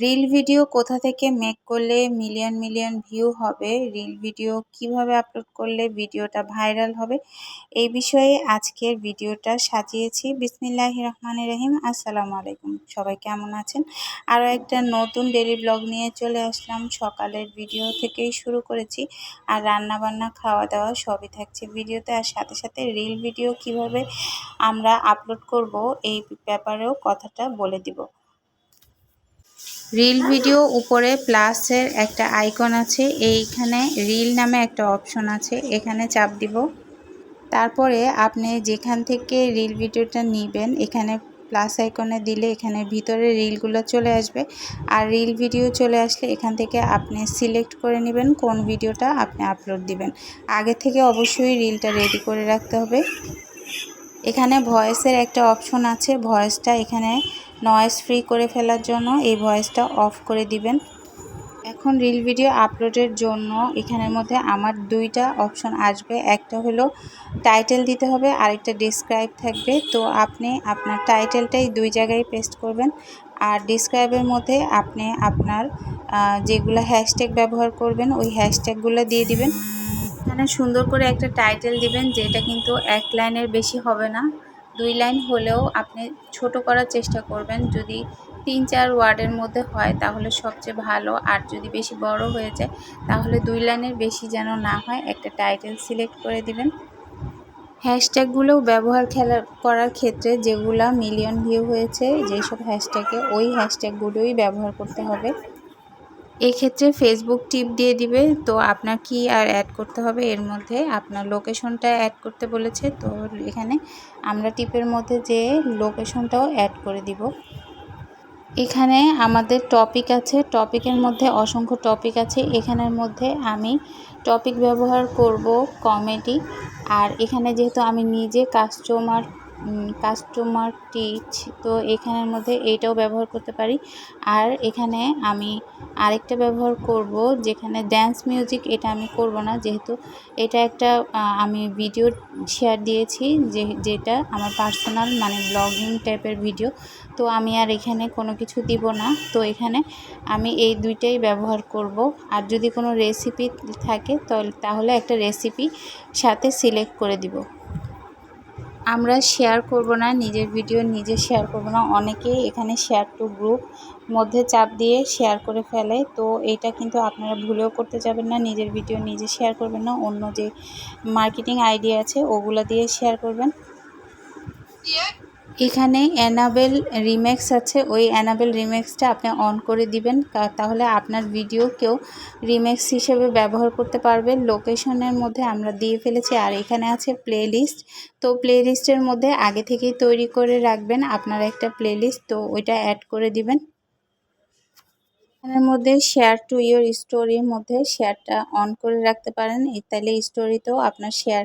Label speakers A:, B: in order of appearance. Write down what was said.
A: Reel video কোথা থেকে make করলে মিলিয়ন মিলিয়ন ভিউ হবে? রিল ভিডিও কীভাবে আপলোড করলে ভিডিওটা ভাইরাল হবে? এই বিষয়ে আজকের ভিডিওটা সাজিয়েছি। বিসমিল্লাহ রহমান রহিম। আসসালামু আলাইকুম। সবাই কেমন আছেন? আরও একটা নতুন ডেলি ব্লগ নিয়ে চলে আসলাম। সকালের ভিডিও থেকেই শুরু করেছি। আর রান্না বান্না খাওয়া দাওয়া সবই থাকছে ভিডিওতে। আর সাথে সাথে রিল ভিডিও কীভাবে আমরা আপলোড করব এই ব্যাপারেও কথাটা বলে দিব। রিল ভিডিও উপরে প্লাসের একটা আইকন আছে। এইখানে রিল নামে একটা অপশন আছে। এখানে চাপ দিব। তারপরে আপনি যেখান থেকে রিল ভিডিওটা নেবেন, এখানে প্লাস আইকনে দিলে এখানে ভিতরে রিলগুলো চলে আসবে। আর রিল ভিডিও চলে আসলে এখান থেকে আপনি সিলেক্ট করে নেবেন কোন ভিডিওটা আপনি আপলোড দিবেন। আগে থেকে অবশ্যই রিলটা রেডি করে রাখতে হবে। এখানে ভয়েসের একটা অপশন আছে, ভয়েসটা এখানে নয়েস ফ্রি করে ফেলার জন্য এই ভয়েসটা অফ করে দিবেন। এখন রিল ভিডিও আপলোডের জন্য এখানের মধ্যে আমার দুইটা অপশন আসবে। একটা হলো টাইটেল দিতে হবে, আরেকটা ডিসক্রাইব থাকবে। তো আপনি আপনার টাইটেলটাই দুই জায়গায় পেস্ট করবেন। আর ডিসক্রাইবের মধ্যে আপনি আপনার যেগুলো হ্যাশট্যাগ ব্যবহার করবেন, ওই হ্যাশট্যাগুলো দিয়ে দিবেন। এখানে সুন্দর করে একটা টাইটেল দিবেন, যেটা কিন্তু এক লাইনের বেশি হবে না। দুই লাইন হলেও আপনি ছোট করার চেষ্টা করবেন। যদি তিন চার ওয়ার্ডের মধ্যে হয়, তাহলে সবচেয়ে ভালো। আর যদি বেশি বড় হয়ে যায়, তাহলে দুই লাইনের বেশি যেন না হয়, একটা টাইটেল সিলেক্ট করে দিবেন। হ্যাশট্যাগুলোও ব্যবহার খেলা, করার ক্ষেত্রে যেগুলো মিলিয়ন ভিউ হয়েছে, যেসব হ্যাশট্যাগে ওই হ্যাশট্যাগুলোই ব্যবহার করতে হবে। এক্ষেত্রে ফেসবুক টিপ দিয়ে দিবে। তো আপনার কি আর অ্যাড করতে হবে? এর মধ্যে আপনার লোকেশনটা অ্যাড করতে বলেছে। তো এখানে আমরা টিপের মধ্যে যে লোকেশনটাও অ্যাড করে দিব। এখানে আমাদের টপিক আছে। টপিকের মধ্যে অসংখ্য টপিক আছে। এখানের মধ্যে আমি টপিক ব্যবহার করব কমেডি আর এখানে যেহেতু আমি নিজে কাস্টমার কাস্টমার টিচ তো এখানের মধ্যে এইটাও ব্যবহার করতে পারি। আর এখানে আমি আরেকটা ব্যবহার করব, যেখানে ড্যান্স মিউজিক এটা আমি করব না, যেহেতু এটা একটা আমি ভিডিও শেয়ার দিয়েছি, যে, যেটা আমার পার্সোনাল মানে ব্লগিং টাইপের ভিডিও তো আমি আর এখানে কোনো কিছু দিব না। তো এখানে আমি এই দুইটাই ব্যবহার করব। আর যদি কোনো রেসিপি থাকে, তাহলে একটা রেসিপি সাথে সিলেক্ট করে দিব। আমরা শেয়ার করব না, নিজের ভিডিও নিজে শেয়ার করব না। অনেকেই এখানে শেয়ার টু গ্রুপ মধ্যে চাপ দিয়ে শেয়ার করে ফেলে। তো এটা কিন্তু আপনারা ভুলেও করতে যাবেন না, নিজের ভিডিও নিজে শেয়ার করবেন না। অন্য যে মার্কেটিং আইডিয়া আছে, ওগুলো দিয়ে শেয়ার করবেন। এখানে অ্যানাবেল রিমেক্স আছে, ওই অ্যানাবেল রিমেক্সটা আপনি অন করে দিবেন তাহলে আপনার ভিডিও কেউ রিমেক্স হিসেবে ব্যবহার করতে পারবে। লোকেশনের মধ্যে আমরা দিয়ে ফেলেছি, আর এখানে আছে প্লেলিস্ট। তো প্লেলিস্টের মধ্যে আগে থেকেই তৈরি করে রাখবেন আপনার একটা প্লেলিস্ট, তো ওইটা অ্যাড করে দিবেন। এখানের মধ্যে শেয়ার টু ইয়োর স্টোরির মধ্যে শেয়ারটা অন করে রাখতে পারেন তাহলে স্টোরিতেও আপনার শেয়ার